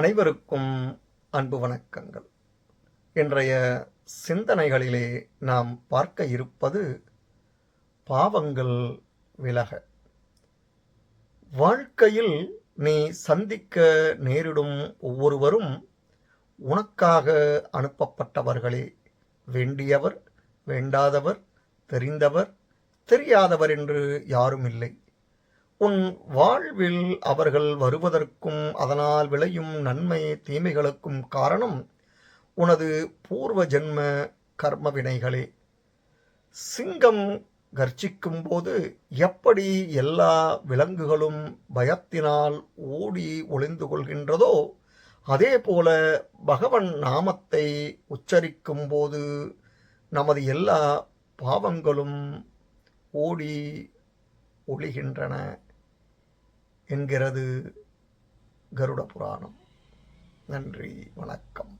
அனைவருக்கும் அன்பு வணக்கங்கள். இன்றைய சிந்தனைகளிலே நாம் பார்க்க இருப்பது பாவங்கள் விலக. வாழ்க்கையில் நீ சந்திக்க நேரிடும் ஒவ்வொருவரும் உனக்காக அனுப்பப்பட்டவர்களே. வேண்டியவர் வேண்டாதவர் தெரிந்தவர் தெரியாதவர் என்று யாரும் இல்லை உன் வாழ்வில் அவர்கள் வருவதற்கும் அதனால் விளையும் நன்மை தீமைகளுக்கும் காரணம் உனது பூர்வ ஜென்ம கர்மவினைகளே. சிங்கம் கர்ச்சிக்கும் போது எப்படி எல்லா விலங்குகளும் பயத்தினால் ஓடி ஒளிந்து கொள்கின்றதோ அதே போல பகவன் நாமத்தை உச்சரிக்கும் போது நமது எல்லா பாவங்களும் ஓடி ஒளிகின்றன. என்கிறது கருட புராணம். நன்றி வணக்கம்.